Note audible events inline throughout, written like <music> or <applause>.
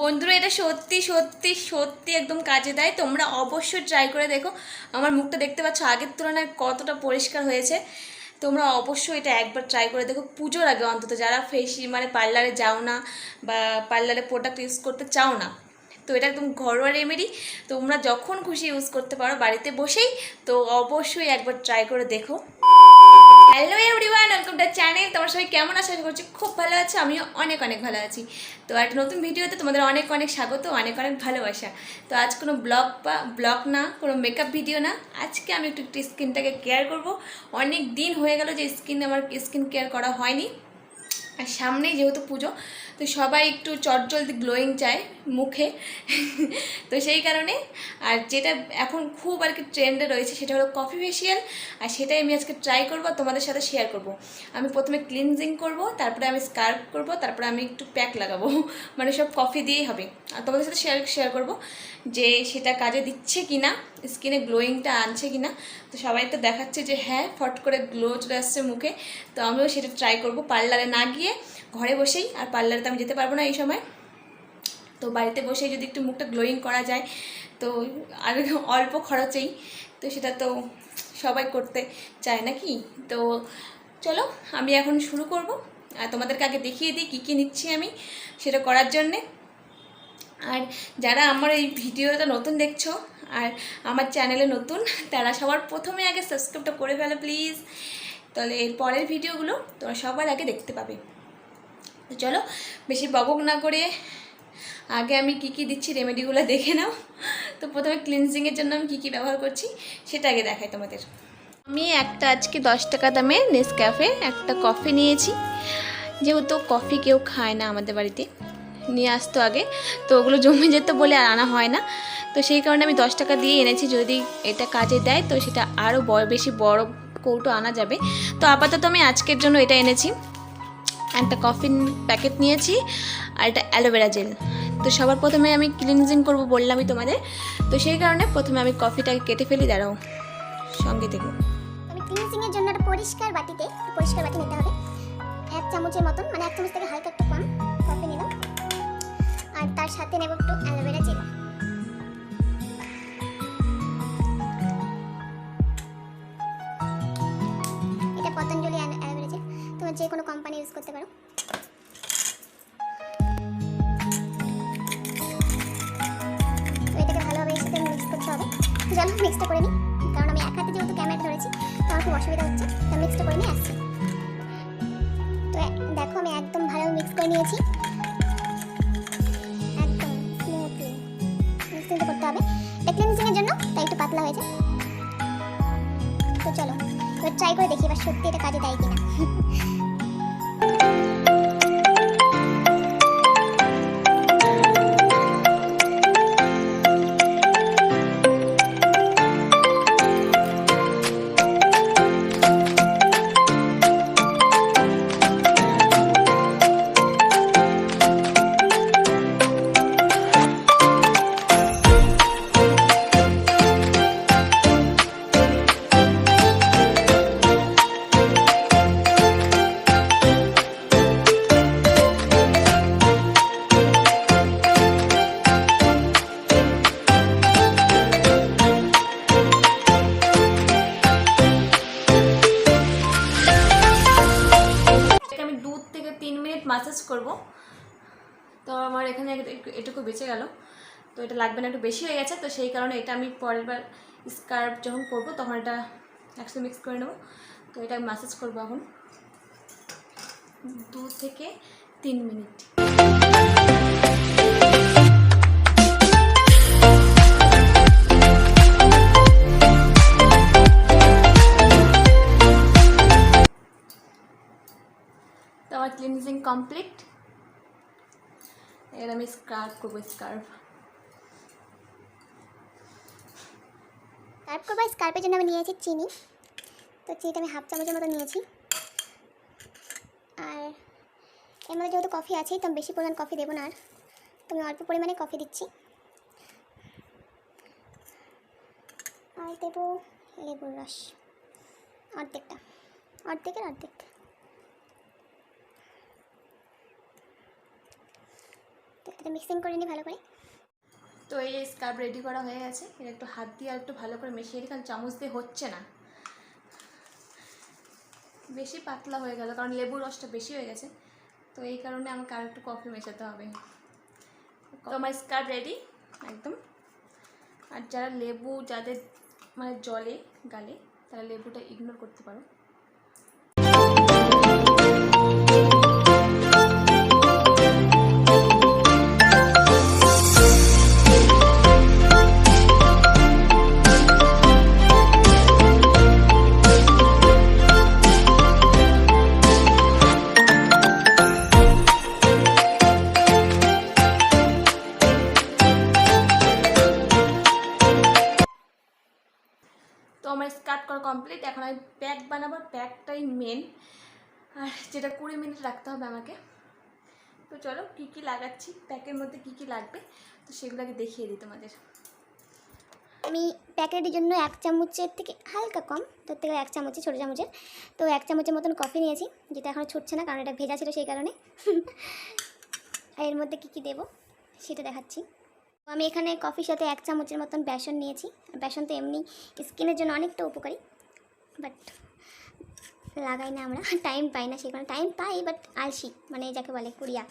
বন্ধুরা, এটা সত্যি সত্যি সত্যি একদম কাজে দেয়। তোমরা অবশ্যই ট্রাই করে দেখো। আমার মুখটা দেখতে পাচ্ছ, আগের তুলনায় কতটা পরিষ্কার হয়েছে। তোমরা অবশ্যই এটা একবার ট্রাই করে দেখো। পুজোর আগে অন্তত, যারা ফেসি মানে পার্লারে যাও না বা পার্লারে প্রোডাক্ট ইউজ করতে চাও না, তো এটা একদম ঘরোয়া রেমেডি তোমরা যখন খুশি ইউজ করতে পারো বাড়িতে বসেই, তো অবশ্যই একবার ট্রাই করে দেখো। Hello everyone welcome to channel তোমার সবাই কেমন আশা করছি খুব ভালো আছো, আমিও অনেক অনেক ভালো আছি। তো একটা নতুন ভিডিওতে তোমাদের অনেক অনেক স্বাগত, অনেক অনেক ভালোবাসা। তো আজ কোনো ব্লগ বা, ব্লগ না, কোনো মেকআপ ভিডিও না। আজকে আমি একটু একটু স্কিনটাকে কেয়ার করব। অনেক দিন হয়ে গেল যে স্কিন আমার স্কিন কেয়ার করা হয়নি। আর সামনেই যেহেতু পুজো, তো সবাই একটু চটজলদি গ্লোয়িং চায় মুখে। তো সেই কারণে, আর যেটা এখন খুব আর কি ট্রেন্ডে রয়েছে সেটা হলো কফি ফেশিয়াল আর সেটাই আমি আজকে ট্রাই করব, তোমাদের সাথে শেয়ার করব। আমি প্রথমে ক্লিনজিং করব, তারপরে আমি স্কার্প করব, তারপরে আমি একটু প্যাক লাগাবো। মানে সব কফি দিয়েই হবে। আর তোমাদের সাথে শেয়ার শেয়ার করব যে সেটা কাজে দিচ্ছে কি না স্কিনে গ্লোয়িংটা আনছে কি না তো সবাই তো দেখাচ্ছে যে হ্যাঁ ফট করে গ্লো চলে আসছে মুখে, তো আমিও সেটা ট্রাই করব পার্লারে না গিয়ে ঘরে বসেই, আর পার্লারে তো আমি যেতে পারব না এই সময়। তো বাড়িতে বসেই যদি একটু মুখটা গ্লোয়িং করা যায়, তো আর অল্প খরচেই, তো সেটা তো সবাই করতে চায় নাকি? তো চলো, আমি এখন শুরু করব। আর তোমাদেরকে আগে দেখিয়ে দিই কী কী নিচ্ছি আমি সেটা করার জন্যে। আর যারা আমার এই ভিডিওটা নতুন দেখছ আর আমার চ্যানেলে নতুন, তারা সবার প্রথমে আগে সাবস্ক্রাইবটা করে ফেলো প্লিজ তাহলে এর পরের ভিডিওগুলো তোমরা সবার আগে দেখতে পাবে। চলো, বেশি বকবক না করে আগে আমি কি কি দিচ্ছি রেমেডিগুলো দেখে নাও। তো প্রথমে ক্লিনজিংয়ের জন্য আমি কী কী ব্যবহার করছি সেটা আগে দেখাই তোমাদের। আমি একটা আজকে দশ টাকা দামের নেসক্যাফে একটা কফি নিয়েছি। যেহেতু কফি কেউ খায় না আমাদের বাড়িতে নিয়ে আসতো আগে। তো ওগুলো জমে যেত বলে আর আনা হয় না। তো সেই কারণে আমি দশ টাকা দিয়ে এনেছি। যদি এটা কাজে দেয়, তো সেটা আরও বেশি বড় কৌটো আনা যাবে। তো আপাতত আমি আজকের জন্য এটা এনেছি। একটা কফিন প্যাকেট নিয়েছি আর এটা অ্যালোভেরা জেল। তো সবার প্রথমে আমি ক্লিনজিং করব বললামই তোমাদের। তো সেই কারণে প্রথমে আমি কফিটাকে কেটে ফেলি, দাঁড়াও, সঙ্গে থেকে। আমি ক্লিনজিং এর জন্য একটা পরিষ্কার বাটিতে, পরিষ্কার বাটি নিতে হবে। এক চামচের মতন মানে এক চামচ থেকে হালকা আর সাথে নেব একটু অ্যালোভেরা জেল এটা পতঞ্জলি অ্যালো- অ্যালোভেরা জেল তুমি যে কোনো কোম্পানি ইউজ করতে পারো। এটাকে ভালোভাবে এর সাথে করতে হবে। চলো মিক্সটা করে নিই। কারণ আমি এক হাতে যেহেতু ক্যামেরা ধরেছি, তো আমার খুব অসুবিধা হচ্ছে। তো মিক্সটা করে নিয়ে আসছি। তো দেখো আমি একদম ভালো মিক্স করে নিয়েছি। ট্রাই করে দেখি এবার সত্যি এটা কাজে দেয় কিনা করব। তো আমার এখানে এটুকু বেঁচে গেল। তো এটা লাগবে না, একটু বেশি হয়ে গেছে। তো সেই কারণে এটা আমি পরের বার স্কার্ফ যখন করব তখন এটা একসাথে মিক্স করে নেব। তো এটা আমি ম্যাসেজ করব এখন। দু থেকে তিন মিনিট। তো আমার ক্লিনজিং কমপ্লিট এবার আমি স্কার্ফ করব স্কার্ফ তারপর বা স্কার্ফের জন্য আমি নিয়েছি চিনি। তো চিনিটা আমি হাফ চামচের মতো নিয়েছি। আর এর মধ্যে যেহেতু কফি আছেই, তো বেশি পরিমাণ কফি দেবো না আর। তো আমি অল্প পরিমাণে কফি দিচ্ছি। আর দেবো লেবুর রস। অর্ধেকটা। অর্ধেকের অর্ধেক। এটা মিক্সিং করে নিই ভালো করে। তো এই স্কার্ফ রেডি করা হয়ে গেছে। এটা একটু হাত দিয়ে আর একটু ভালো করে মিশিয়ে দিই কারণ চামচ দিয়ে হচ্ছে না। বেশি পাতলা হয়ে গেল, কারণ লেবুর রসটা বেশি হয়ে গেছে। তো এই কারণে আমাকে আর একটু কফি মেশাতে হবে। তো আমার স্কার্ফ রেডি একদম। আর যারা লেবু, যাদের মানে জলে, গালে, তারা লেবুটা ইগনোর করতে পারো। বানাবো প্যাকটাই মেন আর যেটা কুড়ি মিনিট রাখতে হবে আমাকে। তো চলো, কী কী লাগাচ্ছি? প্যাকের মধ্যে কী কী লাগবে? তো সেগুলো আগে দেখিয়ে দিই তোমাদের। আমি প্যাকেটের জন্য এক চামচের থেকে হালকা কম ধরতে গেলে এক চামচে, ছোটো চামচের। তো এক চামচের মতন কফি নিয়েছি, যেটা এখন ছুটছে না, কারণ এটা ভেজা ছিল সেই কারণে। আর এর মধ্যে কী কী দেবো, সেটা দেখাচ্ছি। তো আমি এখানে কফির সাথে এক চামচের মতন বেসন নিয়েছি। বেসন তো এমনি স্কিনের জন্য অনেকটা উপকারী বাট লাগাই না আমরা টাইম পাই না সেই কারণে টাইম পাই বাট আলসি মানে যাকে বলে কুড়িয়া।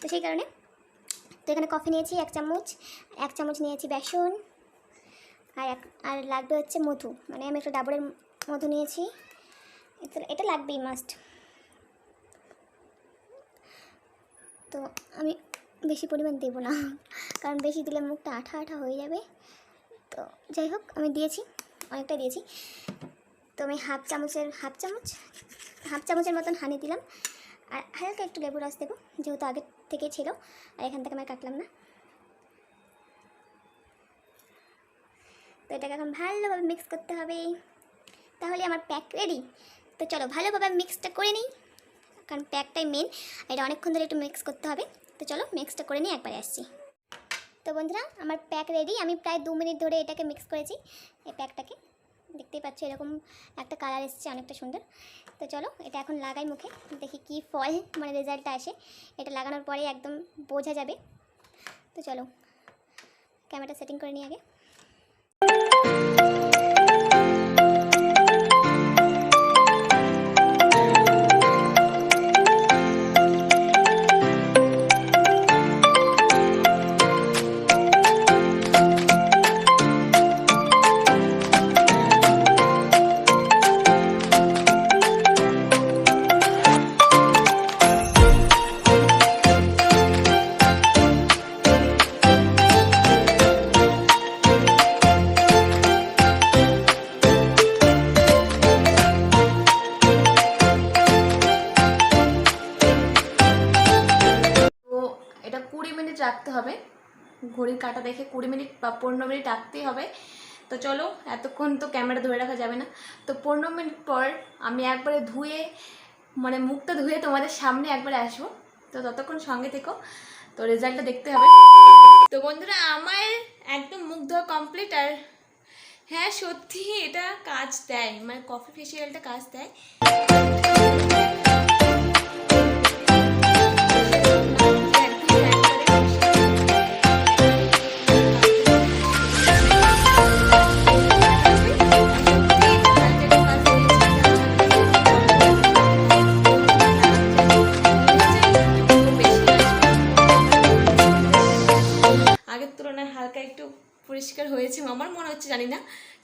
তো সেই কারণে, তো এখানে কফি নিয়েছি এক চামচ এক চামচ নিয়েছি বেসন, আর এক, আর লাগবে হচ্ছে মধু। মানে আমি একটা ডাবরের মধু নিয়েছি। এটা- লাগবেই মাস্ট তো আমি বেশি পরিমাণ দেবো না, কারণ বেশি দিলে মুখটা আঠা আঠা হয়ে যাবে। তো যাই হোক, আমি দিয়েছি অনেকটা দিয়েছি। তো আমি হাফ চামচের, হাফ চামচ, হাফ চামচের মতন হানি দিলাম। আর হালকা একটু লেবু রস দেবো, যেহেতু আগে থেকে ছিল, আর এখান থেকে আমি কাটলাম না। তো এটাকে এখন ভালোভাবে মিক্স করতে হবে। তাহলে আমার প্যাক রেডি তো চলো, ভালোভাবে মিক্সটা করে নিই। কারণ প্যাকটাই মেন এটা অনেকক্ষণ ধরে একটু মিক্স করতে হবে। তো চলো মিক্সটা করে নিই একবারে আসছি। তো বন্ধুরা, আমার প্যাক রেডি আমি প্রায় দু মিনিট ধরে এটাকে মিক্স করেছি, এই প্যাকটাকে দেখতেই পাচ্ছ, এরকম একটা কালার এসছে অনেকটা সুন্দর। তো চলো, এটা এখন লাগাই মুখে, দেখি কি ফল মানে রেজাল্টটা আসে। এটা লাগানোর পরে একদম বোঝা যাবে। তো চলো ক্যামেরাটা সেটিং করে নিই আগে। ঘড়ির কাটা দেখে কুড়ি মিনিট বা পনেরো মিনিট রাখতেই হবে। তো চলো, এতক্ষণ তো ক্যামেরা ধরে রাখা যাবে না। তো পনেরো মিনিট পর আমি একবারে ধুয়ে মানে মুখটা ধুয়ে তোমাদের সামনে একবারে আসব। তো ততক্ষণ সঙ্গে থেকো। তো রেজাল্টটা দেখতে হবে। তো বন্ধুরা, আমার একদম মুখ ধোয়া কমপ্লিট আর হ্যাঁ সত্যি এটা কাজ দেয় মানে কফি ফেসিয়ালটা কাজ দেয়।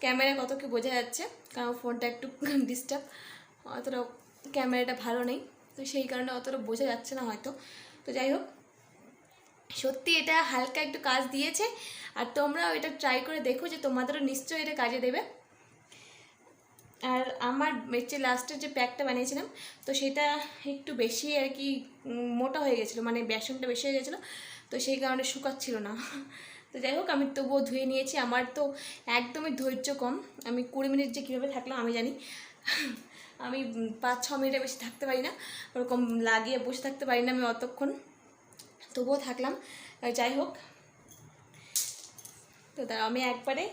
ক্যামেরায় কত কি বোঝা যাচ্ছে, কারণ ফোনটা একটু <laughs> ডিস্টার্ব অতটা ক্যামেরাটা ভালো নেই, তো সেই কারণে অতটা বোঝা যাচ্ছে না হয়তো। তো যাই হোক, সত্যি এটা হালকা একটু কাজ দিয়েছে, আর তোমরাও এটা ট্রাই করে দেখো যে তোমাদেরও নিশ্চয়ই এটা কাজে দেবে। আর আমার যে লাস্টের যে প্যাকটা বানিয়েছিলাম, তো সেটা একটু বেশি আর কি মোটা হয়ে গেছিল মানে বেসনটা বেশি হয়ে গেছিল, তো সেই কারণে শুকাচ্ছিল না। <laughs> তো যাই হোক, আমি তবুও ধুয়ে নিয়েছি। আমার তো একদমই ধৈর্য কম। আমি কুড়ি মিনিট যে কীভাবে থাকলাম আমি জানি। আমি পাঁচ ছ মিনিটের বেশি থাকতে পারি না। ওরকম লাগিয়ে বসে থাকতে পারি না আমি অতক্ষণ। তবুও থাকলাম। যাই হোক, তো দাঁড়াও, আমি একবারে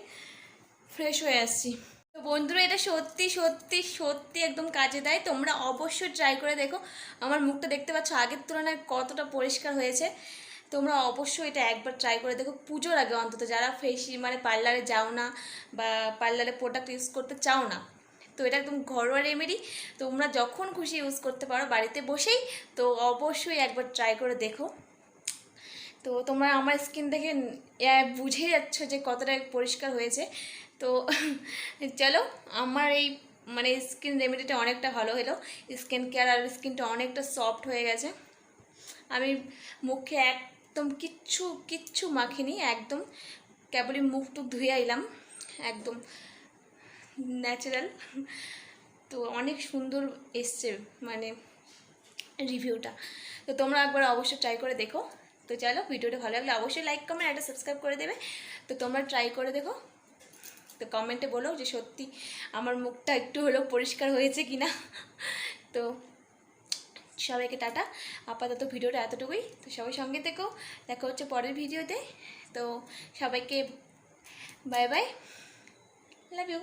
ফ্রেশ হয়ে আসছি। তো বন্ধুরা, এটা সত্যি সত্যি সত্যি একদম কাজে দেয়। তোমরা অবশ্যই ট্রাই করে দেখো। আমার মুখটা দেখতে পাচ্ছ, আগের তুলনায় কতটা পরিষ্কার হয়েছে। তোমরা অবশ্যই এটা একবার ট্রাই করে দেখো। পুজোর আগে অন্তত যারা ফেসি মানে পার্লারে যাও না বা পার্লারে প্রোডাক্ট ইউজ করতে চাও না, তো এটা একদম ঘরোয়া রেমেডি তোমরা যখন খুশি ইউজ করতে পারো বাড়িতে বসেই, তো অবশ্যই একবার ট্রাই করে দেখো। তো তোমরা আমার স্কিন দেখে বুঝে যাচ্ছ যে কতটা পরিষ্কার হয়েছে। তো <laughs> চলো, আমার এই মানে স্কিন রেমেডিটা অনেকটা ভালো হলো। স্কিন কেয়ার আর স্কিনটা অনেকটা সফট হয়ে গেছে। আমি মুখে একদম কিচ্ছু কিচ্ছু মাখিনি, একদম কেবলই মুখ টুক ধুয়ে আইলাম, একদম ন্যাচারাল তো অনেক সুন্দর এসছে মানে রিভিউটা তো তোমরা একবার অবশ্যই ট্রাই করে দেখো। তো চলো ভিডিওটা ভালো লাগলে অবশ্যই লাইক কমেন্ট একটা সাবস্ক্রাইব করে দেবে। তো তোমরা ট্রাই করে দেখো। তো কমেন্টে বলো যে সত্যি আমার মুখটা একটু হলেও পরিষ্কার হয়েছে কি না তো সবাইকে টাটা। আপাতত ভিডিওটা এতটুকুই। তো সবাই সঙ্গে থেকো। দেখা হচ্ছে পরের ভিডিওতে। তো সবাইকে বাই বাই। Love you